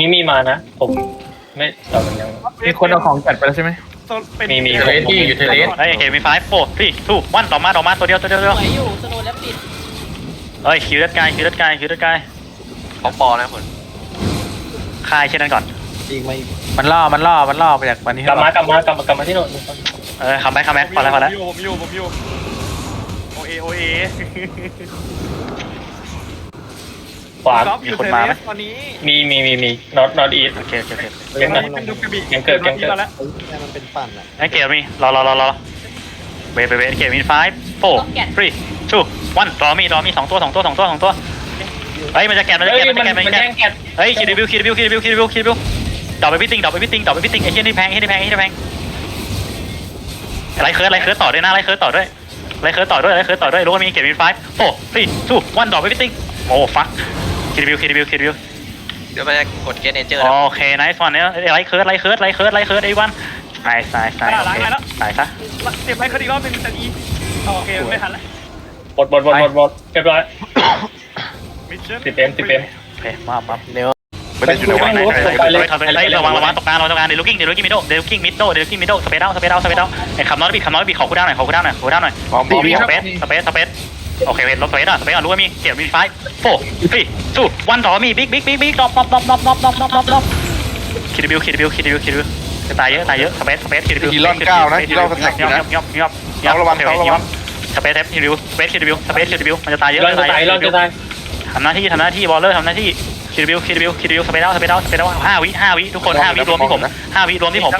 มีมีมานะ ผม ไม่แต่มันยัง มีคนเอาของจัดไปแล้วใช่ไหมมีมี เทเลสที่อยู่เทเลสเฮ้ยเกมมีไฟโฟร์ที่ทูวันต่อมาต่อมาตัวเดียวตัวเดียวตัวเดียวสวยอยู่สโนว์แล้วปิดเฮ้ยคิวเลือดกายคิวเลือดกายคิวเลือดกายของปอนะผมคายเช่นนั้นก่อนมันล่อ มันล่อ มันล่อไปจากวันนี้กลับมากลับมากลับมากลับมาที่โน่นเออคัมแบ็คคัมแบ็คพอแล้วพอแล้วผมอยู่ผมอยู่โอเอโอเอ ขวาก๊อฟอยู่เทเลสตอนนี้มีมีมีมี not not eat โอเคโอเคโอเคเก็บตอนะนนี้เป็นลูกกระบี่ยังเกิดยังเกิดแล้วมันเป็นปั่นอะไอ้เกมมีรอรอรอรอเวทเวทเวทเกมมีไฟโฟร์ทรีทูวันรอมีรอมีสองตัวสองตัวสองตัวสองตัวเฮ้ยมันจะแกนมันจะเฮ้ยแกนมัมันนจะแกนมันมันจะแกแย่นงแกะเฮ้ยคิดดิวคิดดิวคิดดิวคิดดิวคิดดิวคิดดิวดอกไปพิติ้งดอกไปพิติ้งดอกไปพิติ้งไอ้เชี่ยนี่แพงไอ้เชี่ยนี่แพงไอ้เชี่ยนี่แพงไล่เคิร์ดไล่เคิร์ดต่อด้วยนะไล่เคิร์ดต่อด้วยไล่เคิร์ดต่อด้วยไล่เคิร์ดต่อด้วยรู้ว่ามีเกมมีไฟโฟร์ทรีทูวันดอกไปพิติ้งโอ้ฟัก คิดดิวคิดดิวคิดดิวเดี๋ยวมันจะกดเกนเนเจอร์โอเคไนส์วันเนี่ยไล่เคิร์ดไล่เคิร์ดไล่เคิร์ดไล่เคิร์ดไอ้วันไนส์ไนส์ไนส์โอเคตายซะเจ็บไปคดีรอบเป็นแต่อีโอเคไม่ทันแล้วหมดหมดหมดหมดหมดเรียบร้อยมิชชั่นสิบเอ็มสิบเอ็มโอเคมามาไม่ได้อยู่ในวันไหนไปเลยไล่ระวังระวังตกกลางระวังตกกลางเดลูกิ้งเดลูกิ้งมิดโดเดลูกิ้งมิดโดเดลูกิ้งมิดโดสเปดเอาสเปดเอาสเปดเอาไอ้คำน้อยบีคำน้อยบีขอคูด้าหน่อยขอคูด้าหน่อยขอคูด้าหน่อยบอมบอมสเปซสเปซสเปซ โอเคเวทลบสเปซอะสเปซอะรู้ว่ามีเกี่ยวมีไฟโฟร์ทรีทูวันต่อมีบิ๊กบิ๊กบิ๊กบิ๊กดรอปดรอปดรอปดรอปดรอปดรอปดรอปดรอปดรอปคิดบิวคิดบิวคิดบิวคิดบิวจะตายเยอะตายเยอะสเปซสเปซคิดบิวทีรอนเก้านะทีรอนแท็กอยู่นะยอบยอบยอบเขาระวังเขาระวังสเปซเทปคิดบิวสเปซคิดบิวสเปซคิดบิวมันจะตายเยอะเราจะตายเราจะตายทำหน้าที่ทำหน้าที่บอลเลอร์ทำหน้าที่คิดบิวคิดบิวคิดบิวสเปซเอาสเปซเอาสเปซเอาห้าวิห้าวิทุกคนห้าวิรวมที่ผมห้าวิรวมที่ผม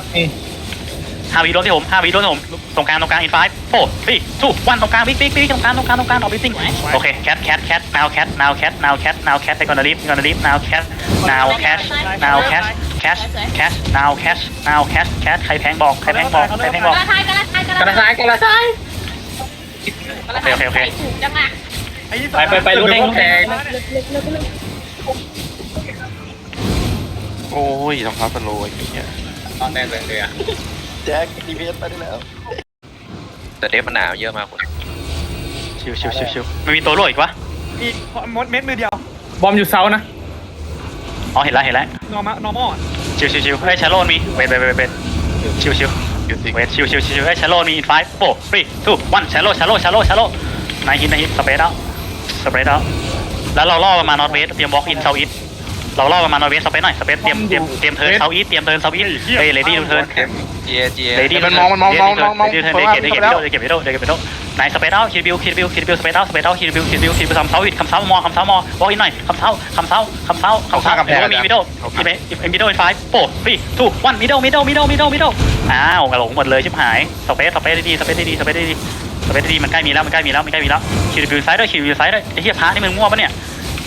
ห้าวิรวมที่ผมห้าวิรวมที่ผมตรงกลางตรงกลางอินไฟโฟร์ทรีทูวันตรงกลางบิ๊กบิ๊กบิ๊กตรงกลางตรงกลางตรงกลางออกบิ๊กซิงโอเคแคทแคทแคท now cat now cat now cat now cat ไปก่อนนะรีบก่อนนะรีบ now cat now cat now cat cat cat now cat now cat cat ใครแพงบอกใครแพงบอกใครแพงบอกกระทายกระทายกระซ้ายกระซ้ายกระทายใส่ถูกจังอะไปไปไปรู้แดงรู้แดงโอ้ยรองเท้าสโลว์ไอ้เหี้ยตอนแรกเลยเลยอะ แจ็คดีพีเอสไปได้แล้ว แต่เดฟมันหนาวเยอะมากคุณชิวชิวชิวชิวไม่มีตัวโล่อีกวะอีกมดเม็ดมือเดียวบอมอยู่เซานะอ๋อเห็นแล้วเห็นแล้วนอร์มนอร์มอลชิวชิวชิวเฮ้ยชาโลนมีเวทเวทเวทเวทชิวชิวเวทชิวชิวชิวชิวเฮ้ยชาโลนมีอินไฟโฟร์ทรีทูวันชาโลชาโลชาโลชาโลนายฮิตนายฮิตสเปรดเอาสเปรดเอาแล้วเราล่อประมาณนอตเวสเตรียมบล็อกอินเซาอิท เราล่อประมาณนอตเวสสเปรดหน่อยสเปรดเตรียมเตรียมเตรียมเทิร์นเซาอีทเตรียมเทิร์นเซาอีทเฮ้ยเลดี้ดูเทิร์นเจียเจียเลดี้มันมองมันมองมองมองมองเดี๋ยวเดี๋ยวเดี๋ยวเก็บวิดีโอเดี๋ยวเก็บวิดีโอไหนสเปซเอาคิดบิวคิดบิวคิดบิวสเปซเอาสเปซเอาคิดบิวคิดบิวคิดบิวคำเท้าอิดคำเท้ามองคำเท้ามองบอกอีกหน่อยคำเท้าคำเท้าคำเท้าคำเท้าเดี๋ยวมีวิดีโออีเมอีวิดีโออินไฟโฟร์ทรีทูวันมิดเดิลมิดเดิลมิดเดิลมิดเดิลมิดเดิลอ้าวกระหลงหมดเลยชิบหายสเปซสเปซดีสเปซดีสเปซดีสเปซดีมันใกล้มีแล้วมันใกล้มีแล้วมันใกล้มีแล้วคิดบิวซ้ายด้วยคิดบิวซ้ายด้วยไอ้เหี้ยพระนี่มึงมั่วปะเนี่ย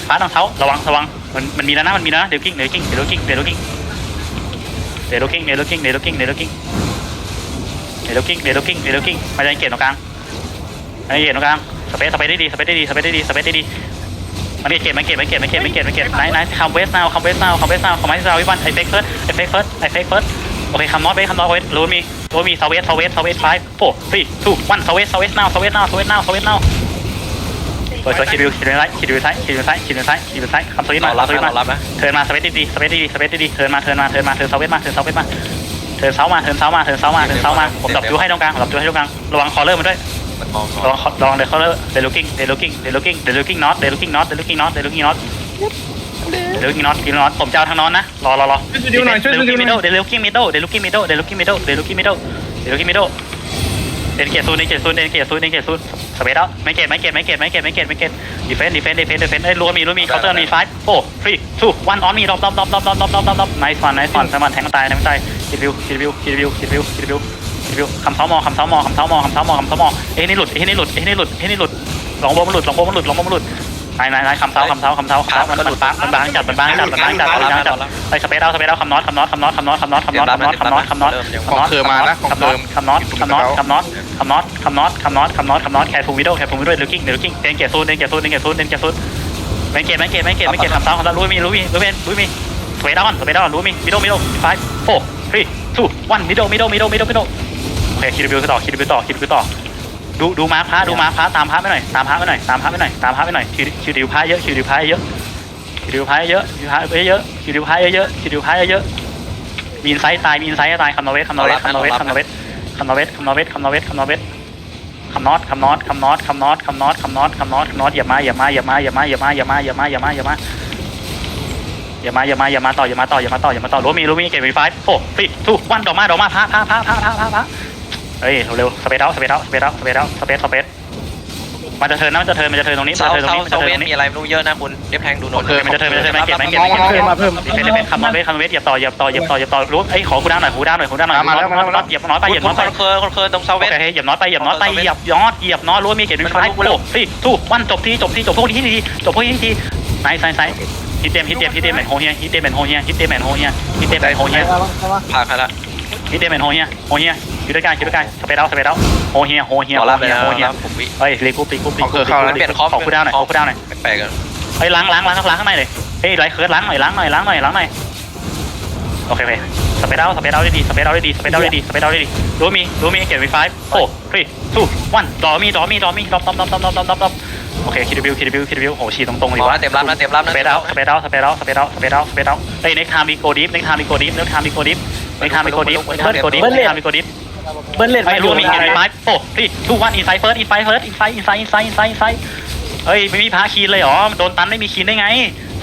พระทางเท้าระวังระวัง มันมันมีแล้วนะมันมีแล้วนะเดี๋ยวกิ้งเดี๋ยวกิ้งเดี๋ยวกิ้งเดี๋ยวกิ้งเดี๋ยวกิ้งเดี๋ยวกิ้งเดี๋ยวกิ้งเดี๋ยวกิ้งเดลกิ้งเดลกิ้งเดลกิ้งมาจะเกตตรงกลางมาจะเกตตรงกลางสเปซสเปซได้ดีสเปซได้ดีสเปซได้ดีสเปซได้ดีมาดิเกตมาเกตมาเกตมาเกตมาเกตมาเกตไหนไหนคัมเวสนาวคัมเวสนาวคัมเวสนาวคัมเวสนาววิวันไอเฟกเฟิร์สไอเฟกเฟิร์สไอเฟกเฟิร์สโอเคคัมนอตเวสคัมนอตเวสรู้มีรู้มีสเวสสเวสสเวสไฟโฟร์ทรีทูวันสเวสสเวสนาวสเวสนาวสเวสนาวสเวสนาว เปิดตัวคิดดูคิดดูซ้ายคิดดูซ้ายคิดดูซ้ายคิดดูซ้ายคิดดูซ้ายคำสวิตรมาอรับสวิตนะรมาอรับนะเทิร์นมาสเปซดีๆสเปซดีๆสเปซดีๆเทิร์นมาเทิร์นมาเทิร์นมาเทิร์นเสาเวทมาเทิร์นเสาเวทมาเทิร์นเสามาเทิร์นเสามาเทิร์นเสามาเทิร์นเสามาผมดับจูให้ตรงกลางผมดับจูให้ตรงกลางระวังคอเลอร์มันด้วยมันมองระวังระวังเดลคอเลอร์เดลูกิ้งเดลูกิ้งเดลูกิ้งเดลูกิ้งน็อตเดลูกิ้งน็อตเดลูกิ้งน็อตเดลูกิ้งน็อตเดลูกิ้งน็อตกินน็อตผมจะเอาทางน็อตนะรอรอรอช่วยดูหน่อยช่วยเดดูลูกิ้งหมิดน่เดิอลยเดลูกิ้งมิดเดิลเดลูกิ้งมิดเดิลเดลูกิ้งมิดเดิลเดลูกิ้งมิดเดิลเดลูกิ้งมิดเดิล เดนเกียร์ซูนเดนเกียร์ซูนเดนเกียร์ซูนเดนเกียร์ซูนสเปซเอาไม่เกตไม่เกตไม่เกตไม่เกตไม่เกตไม่เกตดีเฟนดีเฟนดีเฟนดีเฟนไอ้รัวมีรัวมีเคาน์เตอร์มีไฟโอ้ฟรีทูวันออนมีดอปดอปดอปดอปดอปดอปดอปดอปดอปไนส์วันไนส์วันสมันแทงตายแทงตายคิดวิวคิดวิวคิดวิวคิดวิวคิดวิวคิดวิวคำเท้ามอคำเท้ามอคำเท้ามอคำเท้ามอคำเท้ามอเอ้นี่หลุดเอ้นี่หลุดเอ้นี่หลุดเอ้นี่หลุดหลงบอมันหลุดหลงบอมันหลุดหลงบอมันหลุด นายนายนายคำเท้าคำเท้าคำเท้าคำเท้ามันมันบางมันบางจัดมันบางจัดมันบางจัดมันบางจัดไปสเปซเอาสเปซเอาคำน็อตคำน็อตคำน็อตคำน็อตคำน็อตคำน็อตคำน็อตคำน็อตคำน็อตของเธอมานะของคำเธน็ออตคำน็อตคำน็อตคำน็อตคำน็อตคำน็อตคำน็อตคำน็อตคำน็อตแคร์ฟูวิดโอแคร์ฟูวิดโอเดลกิ้งเดลกิ้งเดนเกียร์ซูนเดนเกียร์ซูนเดนเกียร์ซูนเดนเกียร์ซูนไม่เกตไม่เกตไม่เกตไม่เกตคำเท้าคำเท้ารู้มีรู้มีรู้มีรู้มีสเปซเอาสเปซเอารู้มีมิดโดมิดโดไฟโฟร์ทรีทูวันมิดโดมิดโดมิดโดมิดโดมิดโดโอเคคิดวิวต่อคิดวิวต่อคิดวิวต่อ ดูดูมาร์คพระดูมาร์คพระตามพระไปหน่อยตามพระไปหน่อยตามพระไปหน่อยตามพระไปหน่อยคิวคิวดิวพระเยอะคิวดิวพระเยอะคิวดิวพายเยอะคิวพายเยอะคิวดิวพายเยอะคิวดิวพายเยอะมีอินไซต์ตายมีอินไซต์ตายคำนอเวสคำนอเวสคำนอเวสคำนอเวสคำนอเวสคำนอเวสคำนอเวสคำนอเวสคำนอตคำนอตคำนอตคำนอตคำนอตคำนอตคำนอตคำนอตอย่ามาอย่ามาอย่ามาอย่ามาอย่ามาอย่ามาอย่ามาอย่ามาอย่ามาอย่ามาอย่ามาอย่ามาต่ออย่ามาต่ออย่ามาต่ออย่ามาต่อรู้มีรู้มีเก็บไฟไฟโอ้ฟิทูวันดอกมาดอกมาพาพาพาพาพาพาพา เฮ้ยเร็วสเปซเอาสเปซเอาสเปซเอาสเปซเอาสเปซสเปซมันจะเทินนะมันจะเทินมันจะเทินตรงนี้มันเซาจะเทินตรงเซานี้มันเซาจะเทินตรงนี้เวนมีอะไรไม่รู้เยอะนะคุณเรียบแทงดูโนนมันจะเทินมันจะเทินมันเก็บมันเก็บมันเก็บมองมาเพิ่มดีเฟนดีเฟนคำนอเวทคำนอเวทเหยียบต่อเหยียบต่อเหยียบต่อเหยียบต่อรู้ไอ้ขอคูดาวหน่อยคูดาวหน่อยคูดาวหน่อยมาแล้วมาแล้วมาแล้ว เหยียบน้อยไปเหยียบคุน้ณอยคไปนเคยคนเคยตรงเซาโอเวนเคเหยียบน้อยไปเหยียบน้อยไปเหยียบยอดเหยียบน้อยรู้ว่ามีเก็บเป็นไฟโอ้สี่ทูวันจบทีจบทีจบพวกนี้ทีจบพวกนี้ทีไนส์ไนส์ไนส์ฮิตเต็มฮิตเต็มฮิตเต็มแมนโฮเฮียฮิตเต็มแมนโฮเฮียฮิตเต็มแมนโฮเฮียฮิตเต็มแมนโฮเฮียพาใครละ ฮิตเต็มแมนโฮเฮียโฮเฮียอยู่ด้วยกันอยู่ด้วยกันสเปรย์เอาสเปรย์เอาโฮเฮียโฮเฮียขอโฮรับเลเฮียยนะโฮเฮียผมวิ เฮ้ยรีกูปีกูปีกูเปลี่ยนคอม ขอคูดาวหน่อยขอคูดาวหน่อยแปลกๆกันเฮ้ยล้างล้างล้างล้างข้างในเลยเฮ้ยไรเคิร์ดล้างหน่อยล้างหน่อยล้างหน่อยล้างหน่อยโอเคโอเคสเปรย์เอาสเปรย์เอาได้ดีสเปรย์เอาได้ดีสเปรย์เอาได้ดีสเปรย์เอาได้ดีรู้มีรู้มีเก็บไว้ไฟโอ้ทรีทูวันดอมีดอมีดอมีดอมดอมดอมดอมดอมดอมดอมดอมโอเคคิดบิวคิดบิวคิดบิวโหฉีดตรงๆเลยมองว่ะนะเต็มรับนะเต็มรับสนะเปรย์เอาสเปรย์เอาสเปรย์เอาสเปรย์เอาสเปรย์เอาสเปรย์เอาเฮ้ยเน็กทามมีโกดิฟเน็กทามมีโกดิฟเน็กทามมีโกดิฟ เน็กทามมีโกดิฟเบิ้ลโกดิฟเน็กทามมีโกดิฟเบิ้ลเลนไอ้รู้มีเก็บไว้ไฟโอ้ทรีทูวันอินไซด์เฟิร์สอินไซด์เฟิร์สอินไซด์อินไซด์อินไซด์อินไซด์อินไซด์เฮ้ยไม่มีพาคีนเลยเหรอโดนตันไม่มีคีนได้ไง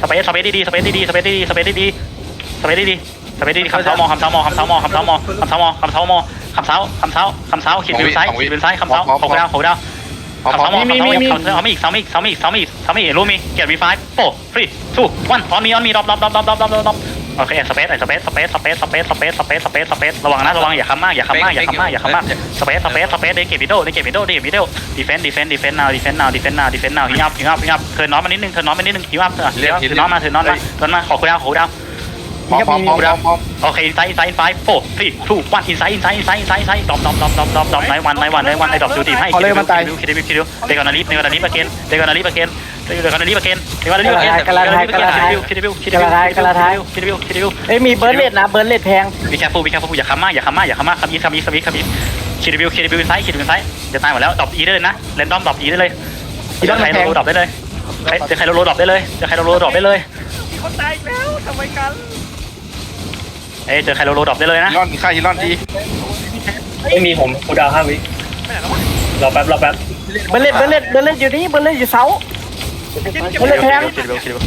สเปรย์สเปรย์ดีๆสเปรย์ดีๆสเปรย์ดีๆสเปรย์ดีๆสเปรย์ดีๆสเปรย์ดีๆคำเท้ามอคำเท้ามอคำเท้ามอคำเท้ามอคำเท้ามอคำเท้ามอคำเท้าคำเท้าคำเท้าขีดวิวซ้ายขีดวิวซ้ายคำเท้าหกดาวหกดาวพอคำพอเท้ามอคำเท้ามอคำเท้ามีอีกซ้ำอีกซ้ำอีกซ้ำอีกซ้ำอีกรู้มีเกียรติวีไฟโฟร์ทรีทูวันออนมีออนมีดอปดอปดอปดอปดอปดอปดอป โอเคสเปซสเปซสเปซสเปซสเปซสเปซสเปซสเปซสเปซระวังนะระวังอย่าค้ำมากอย่าค้ำมากอย่าค้ำมากอย่าค้ำมากสเปซสเปซสเปซได้เก็บวิดีโอได้เก็บวิดีโอได้เก็บวิดีโอดีเฟนดีเฟนดีเฟนนาวดีเฟนนาวดีเฟนนาวดีเฟนนาวฮิวอัพฮิวอัพฮิวอัพเทิร์นน้อยมานิดนึงเทิร์นน้อยมานิดนึงฮิวอัพเทิร์นน้อยมาเทิร์นน้อยมาเทิร์นมาขอคุยดาวขอคุยดาวพอพอพอพอพอโอเคอินไซด์อินไซด์อินไซด์โฟร์ทรีทูวันอินไซด์อินไซด์อินไซด์อินไซด์อินไซด์ดอมดอมดอมดอมดอมดอมไนวันไนวันไนวันไอดอมดูดีให้คิดดูคิดดูคิดดูคิดดูเดกอนนาลีเดกอนนาลีประเคนเดกอนนาลีประเคน เดกอนนาลีประเคนเดกอนนาลีประเคนคิดดูคิดดูคิดดูคิดดูคิดดูคิดดูเอ้ยมีเบิ้ลเลนนะเบิ้ลเลนแพงมีแคฟูมีแคฟูอย่าค้ำมากอย่าค้ำมากอย่าค้ำมากคำยีคำยีคำยีคำยีคิดดูคิดดูอินไซด์คิดดูอินไซด์จะตายหมดแล้วดรอปอีได้เลยนะเรนดอมดรอปอีได้เลยจะใครโลดรอปได้เลยจะใครโลดรอปได้เลยจะใครโลดรอปได้เลยมีคนตายอีกแล้วทำไมกันเอ้เจอใครโลดรอปได้เลยนะฮิลอนค่าฮิลอนดีไม่มีผมกูดาวห้าวิไม่ไหนแล้ววะรอแป๊บรอแป๊บเบิ้ลเลนเบิ้ลเลนเบิ้ลเลนอยู่นี่เบิ้ลเลนอยู่เสา เก็บเก็บเบิ้ลเลนแพงคิดดูคิดดู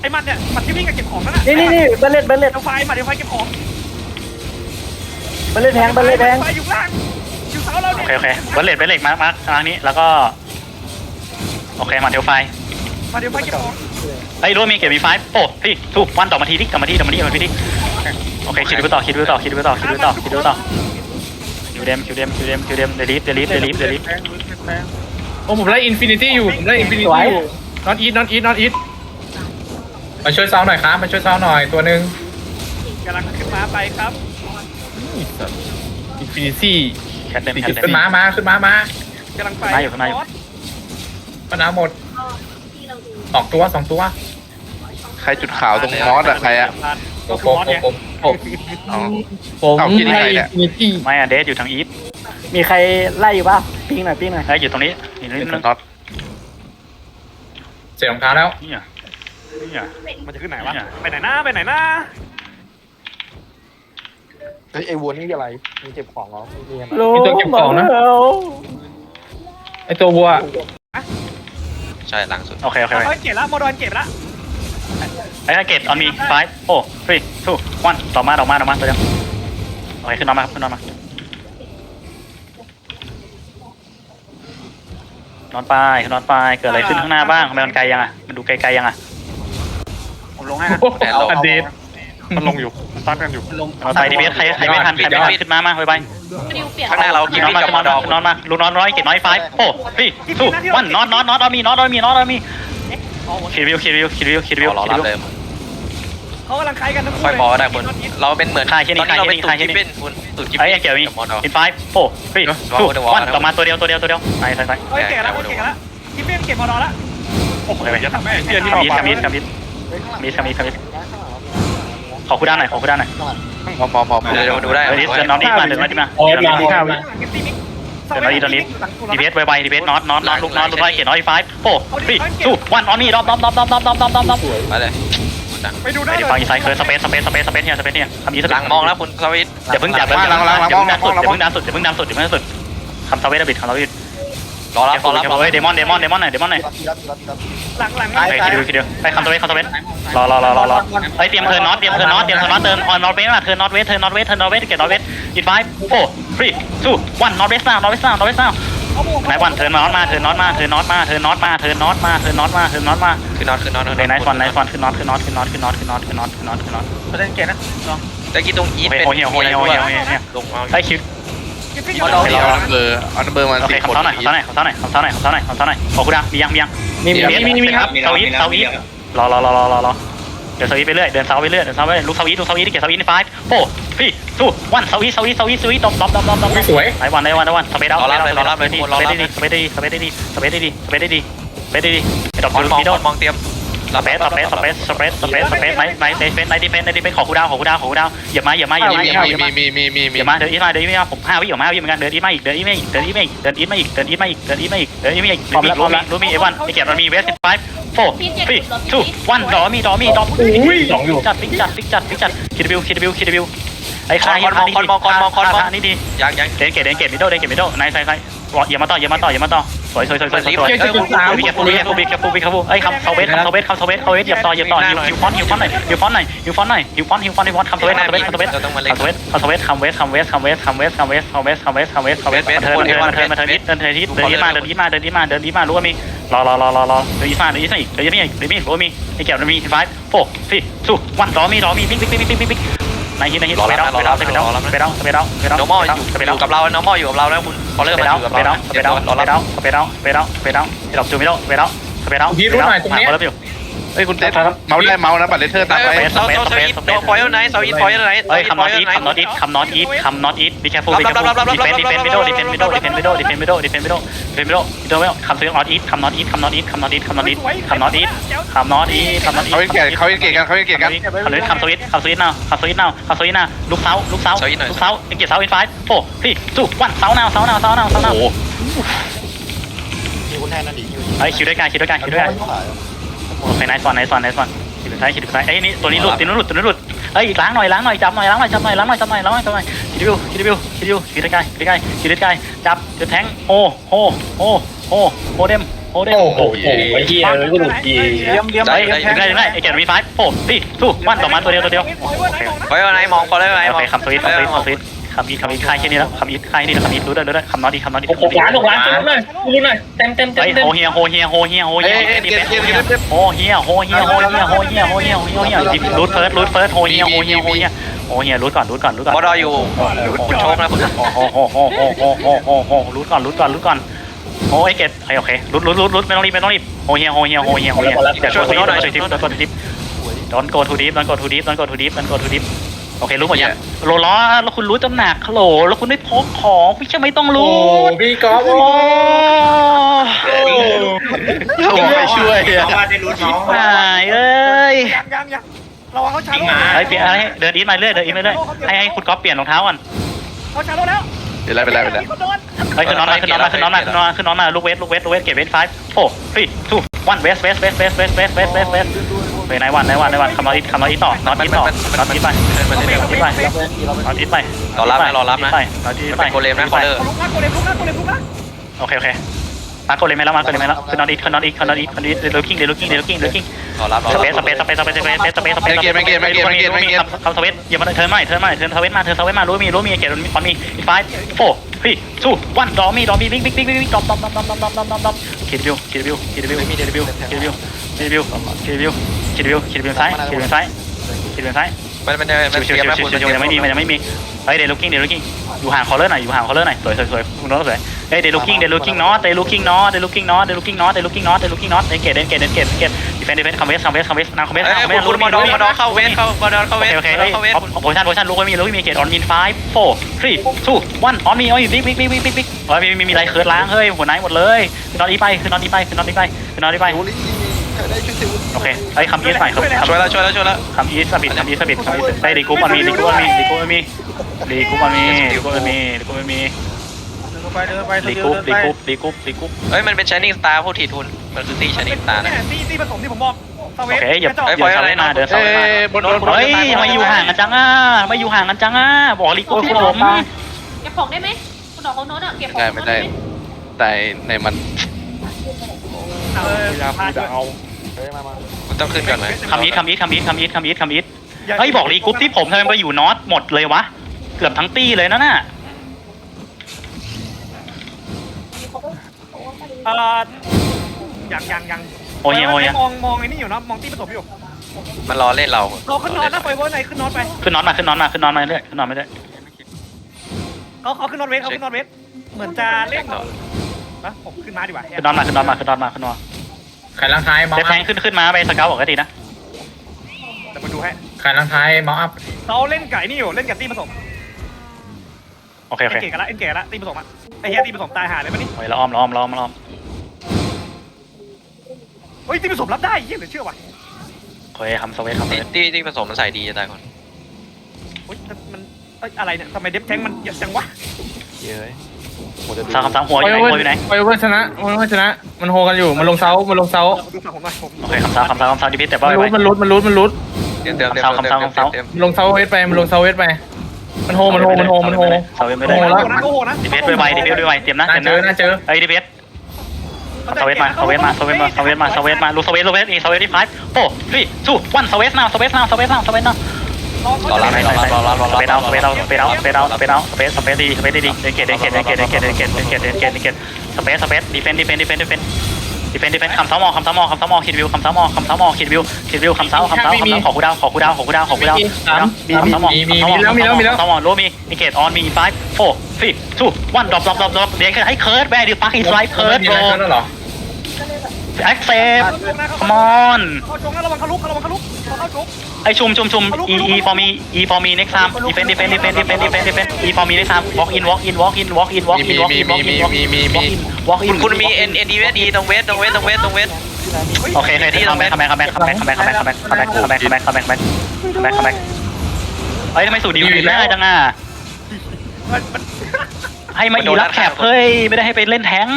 ไอ้มันเนี่ยมันที่วิ่งกับเก็บของนั่นน่ะนี่นี่นี่เบิ้ลเลนเบิ้ลเลนเดี๋ยวไฟมาเดี๋ยวไฟเก็บของเบิ้ลเลนแพงเบิ้ลเลนแพงไฟอยู่ล่างอยู่เสาเราโอเนี่ยเคโอเคเบลเลตเบลเลตมามาทางนี้แล้วก็โอเคมาเทลไฟมาเดี๋ยวไฟเก็บของไอ้รู้มีเก็บมีไฟโอ้พี่ถูกวันต่อมาทีดิกลับมาทีกลับมาทีกลับมาทีดิโอเคคิดดูต่อคิดดูต่อคิดดูต่อคิดดูต่อคิดดูต่อคิวเดมคิวเดมคิวเดมคิวเดมเดลิฟเดลิฟเดลิฟเดลิฟโอ้ผมไล่อินฟินิตี้อยู่ผมไล่อินฟินิตี้อยู่ นอตอีทนอตอีทนอตอีทมาช่วยเซาหน่อยครับมาช่วยเซาหน่อยตัวหนึ่งกำลังขึ้นมาไปครับอินฟินิตี้แคทเต็มแคทเต็ขึ้นมมามาขึ้นมามากำลังไปมาอยู่ข้างในอยู่ปัญหาหมดสองตัวสองตัวใครจุดขาวตรงมอสอะใครอะโอ้โหผมผมอ๋อ ผมเอาคิดยังไงให้เนี่ย อินฟินิตี้ไม่อะเดสอยู่ทางอีทมีใครไล่อยู่ป่ะปิ้งหน่อยปิ้งหน่อยไอ้อยู่ตรงนี้นี่เป็นี่นนี่น็อต เสียรองเท้าแล้วนี่นี่มันจะขึ้นไหนวะ ไปไหนหน้าไปไหนหน้าเฮ้ยไอ้วัวนี่อะไรมีเก็บของเหรอมีอะไรโลมีตัวเก็บของนะ ไอตัววัวใช่หลังสุด โอเคโอเคเฮ้ยเก็บละโมดอนเก็บละไอ้เกตออนมีไฟโอ้ทรีทูวันต่อมาต่อมาต่อมาตัวเดียวโอเคขึ้นนอนมาครับขึ้นนอนมา นอนไปขึ้นนอนไปเกิดอะไรขึ้นข้างหน้าบ้างทำไมมันไกลยังอะมันดูไกลๆยังอะผมลงให้นะอันเดตมันลงอยู่มันตั้งกันอยู่เอาไปดิเบสใครใครไม่ทันใครไม่ทันขึ้นมามาไปไปดิวเปลี่ยนข้างหน้าเรากิกินนนอนวิ่งมากับขึ้นมนออนดมาอขึ้นนอนมาขึ้นนอนมาลุนนอนร้อยเกตน้อยไฟโอ้พี่วันนอนนอนนอนเอามีนอนเอามีนอนเอามีคิดวิวคิดวิวคิดวิวคิดวิวรอคิดรับวิวเลย เขากำลังคล้ายกันทั้งคู่ค่อยเลยพอได้คุณเราเป็นเหมือนตอนนี้เราเป็นตูดกิฟฟินคุณตูดกิฟไอ้ฟินยังเกี่ยวมีกับมอดออินไฟโฟร์ทรีทูวันต่อมาตัวเดียวตัวเดียวตัวเดียวไปไปไปเฮ้ยเก็บละเก็บละกิฟเฟนเก็บโมดอนละโอ้โหจะทำแม่เพื่อนที่มีสมิธสมิธมีสมิธสมิธขอคู่ด้านหน่อยขอคู่ด้านหน่อยพอพอพอพอเดี๋ยวดูได้เดี๋ยวเดินน้องอีกมาเดินมาดิมาโอ้ยมาหลังเก็บตีมิกเดี๋ยวเราอีตอนนี้ดีเบสไวๆดีเบสน็อตน็อตน็อตลูกน็อตลูกน้อยเขียนน้อยไฟโอ้ฟรีสู้วันออนนี่ดอมดอมดอมดอมดอมดอมดอมดอมดอมไปเลย ไปดูไปได้ดิเลยฟังอีไซเคิร์สเปซสเปซสเปซสเปซเนี่ยสเปซเนี่ยคำนี้สหลังมองแล้วคุณสวิตอย่าเพิ่งอย่าเพิ่งอย่าเพิ่งดันสุดอย่าเพิ่งดันสุดอย่าเพิ่งดันสุดอย่าเพิ่งดันสุดคำสเปซบิดคำสเปซรอรับรอรับรอเฮ้รัยเดมอนเดมอนเดมอนหน่อยเดมอนหน่อยทีละทีละทีละหลังหลังไปคิดดูคิดดูไปคำสเปซคำสเปซรอรอรอรอรอเฮ้ยเตรียมเทิร์นน็อตเตรียมเทิร์นน็อตเตรียมเทิร์นน็อตเติมออนนอตเวสมาเทิร์นน็อตเวสเทิร์นน็อตเวสเทิร์นน็อตเวสเก็บน็อตเวสอีทไฟโอ้ฟรีสู้วันน็อตเวสซ่าน็อตเวสซ่าน็อตเวสซ่า ไหนวันเทิร์นน็อตมาเทิร์นน็อตมาเทิร์นน็อตมาเทิร์นน็อตมาเทิร์นน็อตมาเทิร์นน็อตมาเทิร์นน็อตมาคือนอนคือนอนเลยไนท์ฟอนไนท์ฟอนขึ้นน็อตขึ้นน็อตขึ้นน็อตขึ้นน็อตขึ้นน็อตขึ้นน็อตขึ้นน็อตขึ้นน็อตประเด็นเกตนะแต่กี้ตรงอีฟเป็นโอ้ยโอ้ยโอ้ยโอ้ยโอ้ยโอ้ยลงเอาไอ้คิวเอาเอานัมเบอร์เอานัมเบอร์มาโอเคสี่คนคำเท่าหน่อยคำเท่าหน่อยคำเท่าหน่อยคำเท่าหน่อยคำเท่าหน่อยคำเท่าหน่อยขอคุณดังมียังมียังมีมีมีมีครับเซาอีเซาอีรอรอรอรอรอรอ เดินเซาอีไปเรื่อยเดินเซาไปเรื่อยเดินเซาไปลูกเซาอีลูกเซาอีที่เก็บเซาอีในไฟโอ้พี่สู้วันเซาอีเซาอีเซาอีเซาอีดอมดอมดอมดอมดอมสวยไอ้วันไอ้วันไอ้วันสเปซเอาสเปซได้ดีสเปซได้ดีสเปซได้ดีสเปซได้ดีสเปซได้ดีสเปซได้ดีสเปซได้ดีไอ้ดอกมองจูมองมิโดมองเตรียมสเปซสเปซสเปซสเปซสเปซสเปซไหนไหนเดฟเฟนไหนเดฟเฟนไหนเดฟเฟนขอคูดาวขอคูดาวขอคูดาวอย่ามาอย่ามาอย่ามามีอย่ามาอย่ามามีมีมีมีมีเดี๋ยวมาเดินอีทมาเดินอีทมาผมห้าวิออกมาห้าวิเหมือนกันเดินอีทมาอีกเดินอีทมาอีกเดินอีทมาอีกเดินอีทมาอีกเดินอีทมาอีกเดินอีทมาอีกเดินอีทมาอีกรู้มีรู้มีรู้มีเอวันไอเกียรติมันมีเวสต์ไฟโฟ ร์ทรีทูวันดอมีดอมีดอมอุ้ยสองอยู่จัดติ๊กจัดติ๊กจัดติ๊กจัดคิดบิวคิดบิวคิดบิวไอ้คานี่นี่ดียังยังเดินเกตเดินเกตมิดเดิลเดินเกตมิดเดิลนายใส่ ใส่อย่ามาต่ออย่ามาต่ออย่ามาต่อสวยสวยสวยสวยสวยสวยวิกฟูวิกฟูวิกฟูวิกฟูไอ้คำเซเวสคำเซเวสคำเซเวสเขาเวสเหยียบต่อเหยียบต่อฮิวฟอนฮิวฟอนหน่อยฮิวฟอนหน่อยฮิวฟอนหน่อยฮิวฟอนฮิวฟอนฮิวฟอนคำเซเวสคำเซเวสคำเซเวสเราต้องมาเล่นคำเวสคำเวสคำเวสคำเวสคำเวสคำเวสคำเวสคำเวสคำเวสคำเวสคำเวสคำเวสมาเทินมาเทินมาเทินมาเทินนิดเดินเทินนิดเดินนิดมาเดินนิดมาเดินนิดมาเดินนิดมารู้ว่ามีรอรอรอรอรอเดินนิดมาเดินนิดมาอีกเดินนิดมาอีกเดินนิดมาอีกรู้ว่ามีไอ้แก้วมันมีไฟโฟร์สี่สู้วันรอมีรอมีบิ๊กบิ๊กบิ๊กบิ๊กบิ๊กบิ๊ก นายฮิตนายฮิตไปแล้วไปแล้วไปแล้วไปแล้วไปแล้วไปแล้วน้องมออยู่ไปอแล้วยู่กับเราน้องมออยู่กับเราแล้วคุณพอเลิกไปมาแล้วอยู่กับไปเราแล้วนะไปแล้วไปแล้วไปแล้วไปแล้วไปแล้วไปแล้วไปแล้วจูมิโร่ไปแล้วไปแล้วเขาแล้วอยู่เฮ้ยคุณเต้เมาส์ได้เมาส์นะบัตรเลเทอร์ตามไปเซาเซาเซาอีฟปล่อยเอาไหนเซาอีฟปล่อยเอาไหนเฮ้ยคำนอตอีทคำนอตอีทคำนอตอีทคำนอตอีทดิแคฟูดิแคฟูดิเฟนดิเฟนมิโดดิเฟนมิโดดิเฟนมิโดดิเฟนมิโดดิเฟนมิโดดิเฟนมิโดดิเฟนมิโดคำซื้อนอตอีทคำนอตอีทคำนอตอีทคำนอตอีทคำนอตอีทคำนอตอีทคำนอตอีทคำนอตอีทเขาเก่งเขาเก่งกันเขาเก่งกันคำนี้คำสวิตคำสวิตนาคำสวิตนาคำสวิตนาลูกเสาลูกเสาลูกเสาเอ็งเกียร์เสาอินไฟโอ้พี่สู้วันเสานาเสานาเสานาเสานาโอ้มีคุณแทนนั่นอีกอยู่เฮ้ยคิวด้วยกันคิวด้วยกันคิวด้วยกันเท่าไหร่ โอเคไนซ์ฟอนไนซ์ฟอนไนซ์ฟอนคิดดูซ้ายคิดดูซ้ายเอ้ยนี่ตัวนี้หลุดตัวนี้หลุดตัวนี้หลุดเอ้ยล้างหน่อยล้างหน่อยจับหน่อยล้างหน่อยจับหน่อยล้างหน่อยจับหน่อยล้างหน่อยจับหน่อยคิดดูคิดดูคิดดูคิดได้ไกลคิดได้ไกลคิดได้ไกลจับจะแทงโอ้โหโอ้โหโอเดมโอเดมโอ้โหโอ้โหไอ้เหี้ยก็หลุดดีเยี่ยมเยี่ยมได้ได้ได้ไอ้เกียรติมีไฟโอ้พี่สู้วันต่อมาตัวเดียวตัวเดียวปล่อยเอาไหนมองพอเลิกไหนโอมองเคคำสวิตคำสวิตคำสวิต คำอีทคำอีทค่ายแค่นี้แล้วคำอีทค่ายนี่แล้วคำอีทรู้ด้วยรู้ด้วยคำน็อตดีคำน็อตดีหกล้านหกล้านจุดเลยรู้หน่อยเต็มเต็มเต็มเฮ้ยเต็มโฮเฮียโฮเฮียโฮเฮียโฮเฮียโฮเฮียโฮเฮียโฮเฮียโฮเฮียโฮเฮียโฮเฮียโฮเฮียรูดเฟิร์สรูดเฟิร์สโฮเฮียโฮเฮียโฮเฮียโฮเฮียรูดก่อนรูดก่อนรูดก่อนบอดอยู่คุณโชคนะคุณโอ้โหโอ้โหโอ้โหโอ้โหโอ้โหรูดก่อนรูดก่อนรูดก่อนโอ้ยเกตโอเครูดรูดรูดรูดไม่ต้องรีบไม่ต้องรีบโฮเฮียโฮเฮียโฮเฮียโฮเฮียเดี๋ยวช่วยคุณหน่อยช่วยทิปช่วยทิป don't go too deep don't go too deep don't go too deep don't go too deep โอเครู้หมดยังโลล้อแล้วคุณรู้ตำหนักฮัลโหลแล้วคุณได้พกของพี่จะไม่ต้องโอ้รู้พี่ก๊อฟโอ้เขาไม่ช่วยหายเอ้ยยังยังยังระวังเขาชาร์จเฮ้ยเปลี่ยนอะไรเดินอีทมาเรื่อยเดินอีทมาเรื่อยให้ให้คุณก๊อฟเปลี่ยนรองเท้าก่อนเขาชาร์จแล้วเดี๋ยวไล่ไปไล่ไปไล่เขาโดนเฮ้ยขึ้นนอนมาขึ้นนอนมาขึ้นนอนมาขึ้นนอนมาขึ้นนอนมาลูกเวสลูกเวสลูกเวสเก็บเวสไฟโฟร์ทรีทูวันเวสเวสเวสเวสเวสเวสเวสเวส เวสเฮ้ยนายวันนายวันนายวันคำนอนอีทคำนอนอีทต่อนอนอีทต่อนอนอีทไปนอนอีทไปนอนอีทไปนอนอีทไปเป็นโกเลมนะคอเลอร์ลุกนะโกเลมลุกนะโกเลมลุกนะโอเคโอเคมาโกเลยไหมแล้วมาโกเลยไหมแล้วคือนอนอีทคือนอนอีทคือนอนอีทคือนอนอีทเดลูกิ้งเดลูกิ้งเดลูกิ้งเดลูกิ้งรอรับรอสรับเปซสเปซสเปซสเปซสเปซสเปซสเปซสเปซคำสเปซอย่ามาเทิร์นใหม่เทิร์นใหม่เทิร์นสเปซมาเทิร์นสเปซมารู้มีรู้มีเกียรติมีคอนมีอีไฟโฟร์พี่สู้วันดอมีดอมีบิ๊กบิ๊กบิ๊กบิ๊กดอมดอมดอมดอมดอมดอมดอมดอมดอมคิดวิวคิดวิวคิดวิวคิดวิวคิดวิวคิดวิว คิดวิวคิดวิวคิดวิวซ้ายคิดวิวซ้ายคิดวิวซ้ายมันมันมันชิวเตรียมๆนะชิคุวณๆชิวๆยังไม่มีมันยังไม่มีเฮ้ยเดลูกิ้งเดลูกิ้งอยู่ห่างคอเลอร์หน่อยอยู่ห่างคอเลอร์หน่อยสวยสวยสวยคุณน้องสวยเฮ้ยเดลูกิ้งเดลูกิ้งน็อตเดลูกิ้งน็อตเดลูกิ้งน็อตเดลูกิ้งน็อตเดลูกิ้งน็อตเดลูกิ้งน็อตเดนเกตเดนเกตเดนเกตเกตดิเฟนดิเฟนคัมเวสคัมเวสคัมเวสนางคัมเวสเอ้นางคัมเวยสคุณบอดบอดเข้าเวสเข้าบอดเข้าโอเวสเคโอเคเฮ้ยเข้าเวสโพชั่นโพชั่นรู้ว่ามีรู้ว่ามีเกตออนมินไฟโฟร์ทรีทูวันออนมีออนมีบิ๊กบิ๊กบิ๊กบิ๊กบิ๊กบิ๊กเฮ้ยมีมีมีไรเคิร์ดล้างเฮ้ยหัวไหนหมดเลยคือนอนอีไปคือนอนอีไปคือนอนอีไปคือนอนอีไปโอ้ลิใครได้ชุดสิวโอเคเฮ้ยคำอีสใหม่คำช่วยแล้วช่วยแล้วช่วยแล้วคำอีสบิดคำอีสบิดคำอีสได้ดีกูมันมีดีกูมันมีดีกูมันมีดีกูมันมีดีกูมันมีดีกูมันมีโไปเดินไปรีเดิกรุ๊ปนรีไปกรุ๊ปรีกรุ๊ปรีกรุ๊ปเฮ้ยมันเป็นชานิ่งสตาร์ผู้ถีทุนมันคือตีชานิ่งสตาร์นะเนี่ยตีตีผสมที่ผมบอกสโอเวฟเคอย่าจบเดี๋ยวเสาไว้มาเดินเสาเอ้ไว้มายบนบนบนเฮ้ยทำไมอยู่ห่างกันจังอะทำไมอยู่ห่างกันจังอะบอกรีกรุ๊ปที่ผมเก็บของได้ไหมคุณดอกของโน้ตอะเก็บของได้ไม่ได้แต่ในมันเออพลาดด้วย เฮ้ยมามามันต้องขึ้นก่อนไหมคำนี้คำนี้คำนี้คำนี้คำนี้คำนี้เฮ้ยบอกรีกรุ๊ปที่ผมทำไมมาอยู่นอตหมดเลยวะ เกือบทั้งตี้เลยนะน่ะเออยังยังยังโอ้ยโอ้ยมองมองไอ้นี่อยู่นะมองตีผสมอยู่มันรอเล่นเราเราขึ้นนอนนะไฟเวอร์ไหนขึ้นนอนไปขึ้นน็อตมาขึ้นน็อตมาขึ้นน็อตมาเรื่อยขึ้นน็อตมาเรื่อยเขาเขาขึ้นนอนเวทเขาขึ้นนอนเวทเหมือนจะเล่นนะผมขึ้นมาดีกว่าขึ้นน็อตมาขึ้นน็อตมาขึ้นน็อตมาขึ้นน็อต ขายลังท้ายเมาเดส์ฟแทอังพขึ้นขึ้นมาไปสเกลบอกก็ดีนะเดี๋ยวมาดูให้ขายลังท้ายเมาส์อัพเขาเล่นไก่นี่อยู่ เล่นกับตีผสมโอเคเอ็โอนเคเก๋กันละเอ็นเก๋กันละตีผสมอะไอ้เหี้ยตีผสมตายหาเลยมั้ยนี่โอ้ยล้อมล้อมล้อมล้อมเฮ้ยตีผสมรับได้เหี้ยเหลือเชื่อว่ะโอ้ยคำสวีทคำสตีวีทตีตีผสมมันใส่ดีจะตายก่อนเฮ้ยมันเอ้ยอะไรเนี่ยทำไมเดฟแทงมันเยอะจังวะ เย้ยหมดจะดูสามคำสามหัวอยู่ไหนหัวอยู่ไหนไวเวอร์ชนะไวเวอร์ชนะ มันโฮกันอยู่ มันลงเซามันลงเซาดูฝั่งผมหน่อยผมโอเคคำสามคำสามคำสามดีพิษแต่มัว่านไว้รูดมันรูดมันรูดมันรูดเตรียมเตรียมเตรียมเตรียมเตรียมเตรียมมันลงเซาเวทไป มันลงเซาเวทไป มันโฮ มันโฮ มันโฮ มันโฮเสาเวทไม่ได้ โอ้โอ้โหโหนะโอ้โหนะดีพิษด้วยไวดีพิษด้วยไวเตรียมนะน่าเตรียมเจอนะน่าเจอเฮ้ยดีพิษสวีทมาสวีทมาสวีทมาสวีทมาสวีทมาลูสวีทลูสวีทอีสวีทที่ไฟโอ้สี่ทูวันสวีทนาวสวีทนาวสวีทนาวสวีทนาว รอรับรอรับรอรับรอรับเปเอาสเปเอาสเปเอาสเปเอาสเปเอาสเปซสเปซดีสเปซดีเดนเกตเดนเกตเดนเกตเดนเกตเดนเกตเดนเกตเดนเกตเดนเกตสเปซสเปซดีเฟนดีเฟนดีเฟนดีเฟนดีเฟนดีเฟนคำซ้อมอคำซ้อมอคำซ้อมอคิดวิวคำซ้อมอคำซ้อมอคิดวิวคิดวิวคำซ้อมคำซ้อมคำซ้อมขอกูดาวขอกูดาวขอกูดาวขอกูดาวมีคำซ้อมอคำซ้อมอรู้มีอิเกตออนมีไฟโฟร์สี่ทูวันดรอปดรอปดรอปดรอปเดี๋ยวให้เคิร์ดแวร์ดิฟักอีสไลด์เคิร์ดโบแล้วเหรอแอคเซปคอมอนเขาจงนระวังเขาลุกระวังเขาลุกเข้าจุก ไอชุมชุมชุม E E for me E for me next time defend defend defend defend defend defend E for me next time walk in walk in walk in walk in walk in walk in walk in walk in walk คุ in ณคุณมีเอ็นเอ็นดีเวสดีตรงเวสตรงเวสตรงเวสตรงเวสโอเคโอเคคัมแบ็คคัมแบ็คคัมแบ็คคัมแบ็คคัมแบ็คคัมแบ็คคัมแบ็คคัมแบ็คคัมแบ็คคัมแบ็คคัมแบ็คคัมแบ็คคัมแบ็คคัมแบ็คคัมแบ็คเฮ้ยทำไมสูดีดีง่ายจังอะมันมันให้มาอีรับแคปเฮ้ยไม่ได้ให้ไปเล่นแทง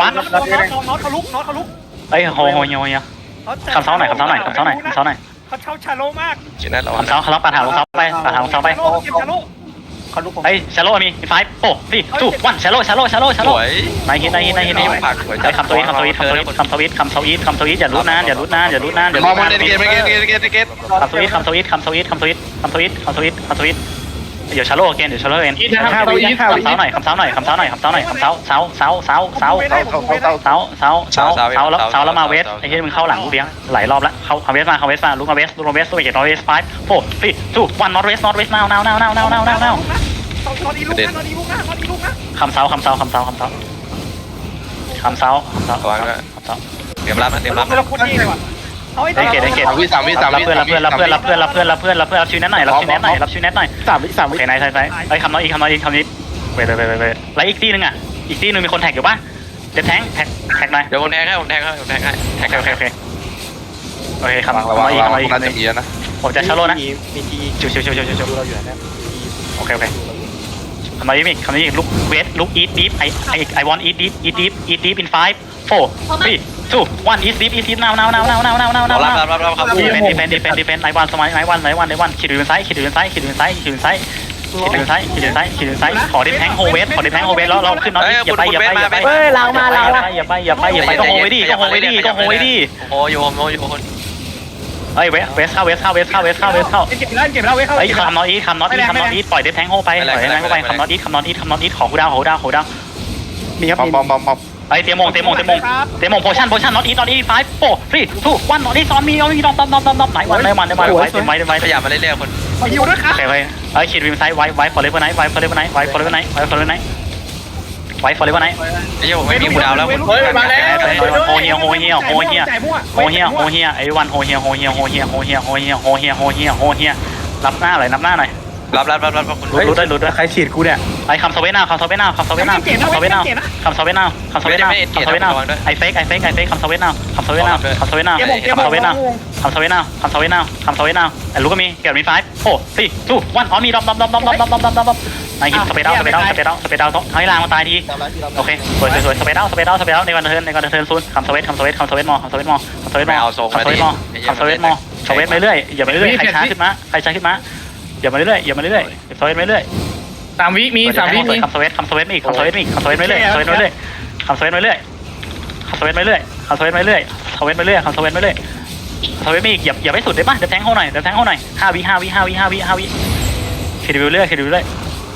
ฟันน็อตน็อตเขาลุกน็อตเขาลุกเฮ้ยโหโหโหโห คำเซ้าหน่อยคำเซ้าหน่อยคำเซ้าหน่อยคำเซ้าหน่อยเขาเช่าชาโลมากชนะเราคำเซ้าคำเซ้าปาถางลงเซ้าไปปาถางลงเซ้าไปชาโลเก็บชาโลเขาลุกผมเฮ้ยชาโลมีไฟโอ้สี่ทูวันชาโลชาโลชาโลชาสโลวยนายฮิตนายฮิตนายฮิตนายฮิตผักสวยไอ้คำสวิตคำสวิตคำสวิตคำสวิตคำสวิตคำสวิตอย่าลุ้นนานอย่าลุ้นนานอย่าลุ้นนานอย่ามอลุ้งนมันนานเกตไม่เกตเกตเกตเกตคำสวิตคำสวิตคำสวิตคำสวิตคำสวิตคำสวิตคำสวิต เดี๋ยวชาโลเกนเดี๋ยวชาโลเกนอีทนะครับอีทคำเซ้าหน่อยคำเซ้าหน่อยคำเซ้าหน่อยคำเซ้าหน่อยคำเซ้าเซ้าเซ้าเซ้าเซ้าเขาเขาเขาเขาเซ้าเซ้าเซ้าเซ้าแล้วเซ้าแล้วมาเวสไอ้ที่มึงเข้าหลังกูเลี้ยงหลายรอบแล้วเข้าคำเวสมาคำเวสมาลุกมาเวสลุกมาเวสลุกมาเกตนอตเวสไฟโฟร์สี่ทูวันนอตเวสนอตเวสนาว now now now now now now now นอนอีลูกนะนอนอีลูกนะนอนอีลูกนะคำเซ้าคำเซ้าคำเซ้าคำเซ้าคำเซ้าคำเซ้าระวังด้วยคำเซ้าเตรียมรับนะเตรียมรับเราคนนี้เลยว่ะเขา ไอ้ได้เกตได้เกตสามวิสามวิสามรับวิเพื่อนรับเพื่อนรับเพื่อนรับเพื่อนรับเพื่อนรับเพื่อนรับเพื่อนรับชื่อแนทหน่อยรับชื่อแนทหน่อยรับชื่อแนทหน่อยสามวิสามโอวิเคนายใช่ใช่ไอ้คำน้อยอีกคำน้อยอีกคำนี้เว้ยเว้ยเว้ยเว้ยแล้วอีกที่นึงอะอีกที่นึงมีคนแท็กอยู่ป่ะเด็ดแทงแท็กแท็กหน่อยเดี๋ยวผมแทงให้ผมแทงให้ผมแทงให้แทโองเคให้โอเคโอเคโอเคคำระน้วังอยอีกระวังคำน้อยอีกน่าคำจะนี้มีนะผมจะชาโลนะมีมีทีชิวชิวชิวชิวชิวดูเราอยู่ไหนเนี่ยโอเคโอเคคำน้อยอีกคำนี้อีกลุกเวทลุกอีทดีฟไอไอไอวอนอีทดีฟอีทดีฟอีทดีฟ in five four three two one eat deep eat deep now now now now now now now รอ now รับรับรับรับครับ ดีเฟนดีเฟนดีเฟนดีเฟนไอวันสมัยไอวันไอวันไอวันขีดอยู่ซ้ายขีดอยู่ซ้ายขีดอยู่ซ้ายขีดอยู่ซ้ายขีดอยู่ซ้ายขีดอยู่ซ้ายขีดอยู่ซ้ายขอดิแทงโฮเวสขอดิแทงโฮเวสแล้วเราขึ้นน็อตอย่าไปอย่าไปอย่าไปเฮ้ยเรามาเราละอย่าไปอย่าไปอย่าไปก็โฮไว้ดิก็โฮไว้ดิก็โฮไว้ดิโอ้ยโอ้ยโอ้ยเฮ้ยเวสเวสเข้าเวสเข้าเวสเข้าเวสเข้าเวสเข้าเก็บแล้วเก็บแล้วเว้ยเขาเฮ้ยคำน็อตอีทคำน็อตอีทคำน็อตอีทปล่อยดิแทงโฮไปปล่อยดิแทงโฮไปคำน็อตอีทคำน็อตอีทคำน็อตอีทขอกูดาวขอกูดาวขอกูดาวมีครับปอมมีปอมปอมปอม ไอเตรียมมงเตรียมมงเตรียมมงเตรียมมงโพชั่นโพชั่นน็อตอีทน็อตอีทไฟโฟร์ทรีทูวันน็อตอีทซอนมีเอามีดอมดอมดอมดอมดอมไหนวันไหนวันไหนวันไว้เต็มไว้เต็มไว้ขยับมาเรื่อยๆคนมาอยู่ด้วยครับโอเคไว้เอ้ยขีดวิมไซด์ไว้ไว้ฟอร์เรเวอร์ไนท์ไว้ฟอร์เรเวอร์ไนท์ไว้ฟอร์เรเวอร์ไนท์ไว้ฟอร์เรเวอร์ไนท์ไว้ฟอร์เรเวอร์ไนท์ไอ้เหี้ยผมไม่มีหูดาวแล้วคุณเฮ้ยมาแล้วโฮเฮียโฮเฮียโฮเฮียจ่ายมั่วโฮเฮียโฮเฮียไอ้วันโฮเฮียโฮเฮียโฮเฮียโฮเฮียโฮเฮียโฮเฮียโฮเฮียโฮเฮียรับหน้าหน่อยรับหน้าหน่อย รับรับรับรับคุณรู้รู้ด้วยรู้ด้วยใครฉีดกูเนี่ยไอ้คำสเวนาวคำสเวนาวคำสเวนาวคำสเวนาวคำสเวนาวคำสเวนาวคำสเวนาวไอ้เฟกไอ้เฟกไอ้เฟกคำสเวนาวคำสเวนาวคำสเวนาวเก็บหมดเก็บหมคำดสเวนาวคำสเวนาวคำสเวนาวคำสเวนาวไอ้รู้ก็มีเกี่ยวมีไฟโอ้สี่ทูวันอ๋อมีดอมดอมดอมดอมดอมดอมดอมดอมนายฮิตสเปดเอาสเปดเอาสเปดเอาสเปดเอาให้ลางมาตายทีจำได้ที่เราโอเคสวยสวยสวยสเปดเอาสเปดเอาสเปดเอาในวันเทิร์นในวันเทิร์นซูนคำสเวตคำสเวตคำสเวตมอคำสเวตมอคำสเวตมอไม่เอาทรงคำสเวตมอคำสเวตมอสเวตไปเรื่อยอย่าไปเรื่อยใครช้าขึ้นมาใครช้าขึ้นมา อย่ามาเรื่อยอย่ามาเรื่อยสเวตไปเรื่อยสามวิมีสามวิมี คำสเวตคำสเวตอีกคำสเวตอีกคำสเวตไปเรื่อยคำสเวตไปเรื่อยคำสเวตไปเรื่อยคำสเวตไปเรื่อยคำสเวตไปเรื่อยคำสเวตไปเรื่อยคำสเวตไปเรื่อยคำสเวตอีกอย่าอย่าไปสุดได้ป่ะเดี๋ยวแทงเขาหน่อยเดี๋ยวแทงเขาหน่อยห้าวิห้าวิห้าวิห้าวิห้าวิคิดดูเรื่อยคิดดูเรื่อย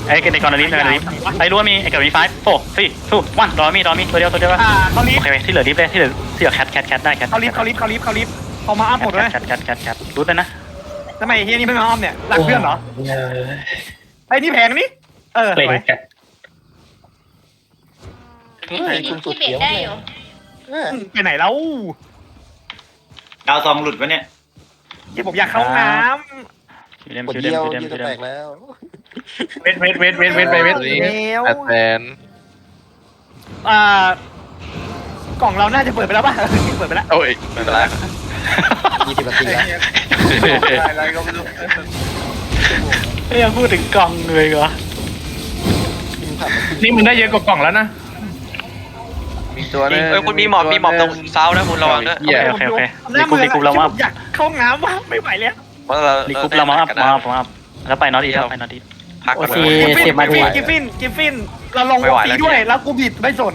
ไอ้ในกรณีในกรณีไอ้รู้ว่ามีไอ้เกิดมีไฟโฟร์สี่ทูวันรอมีรอมีตัวเดียวตัวเดียวอ่าเขาลิฟโอเคที่เหลือลิฟเลยที่เหลือที่เหลือแคทแคทแคทได้แคทเขาลิฟเขาลิฟเขาลิฟเขาลิฟเขามาอ้อมหมดเลยแคทแคทแคทแคทรู้เลยนะ ทำไมเฮียนี่ไม่มาอ้อมเนี่ยรักเพื่อนเหรอไอ้นี่แพงนี่เออเกรงกันที่เบสได้อยู่ไปไหนแล้วดาวซองหลุดวะเนี่ยที่ผมอยากเข้าห้องน้คิวเดมกดคิวเดเดีมยวคิวเดมยืดคิวเดแตมกแล้ว เวทเวทเวทเวทเวทไปเวทำแล้วแปดแสนอ่ากล่องเราน่าจะเปิดไปแล้วป่ะ เปิดไปแล้วโอ้ยไม่เป็นไร ยี่สิบนาทีแล้วอะไรก็ไม่รู้ไม่ยังพูดถึงกล่องเลยเหรอกินผัดมานี่มึงได้เยอะกว่ากล่องแล้วนะ มีตัวนึงเอ้ยคุณมีหมอบมีหมอบตรงเซานะคุณระวังด้วยโอเคโอเคโอเคหรีน้ากรุ๊มืปอรีกรุ๊ปเรามาอยากเข้าห้องน้ำว่ะไม่ไหวแล้วเพราะเรารีกรุ๊ปเรามาอัพมาอัพมาอัพแล้วไปนอตอีแล้วไปนอตอีพักก่อนกิฟฟินกิฟฟินกิฟฟินกิฟฟินเราลงไม่ไหวสีแล้วด้วยแล้วกูบิดไม่สน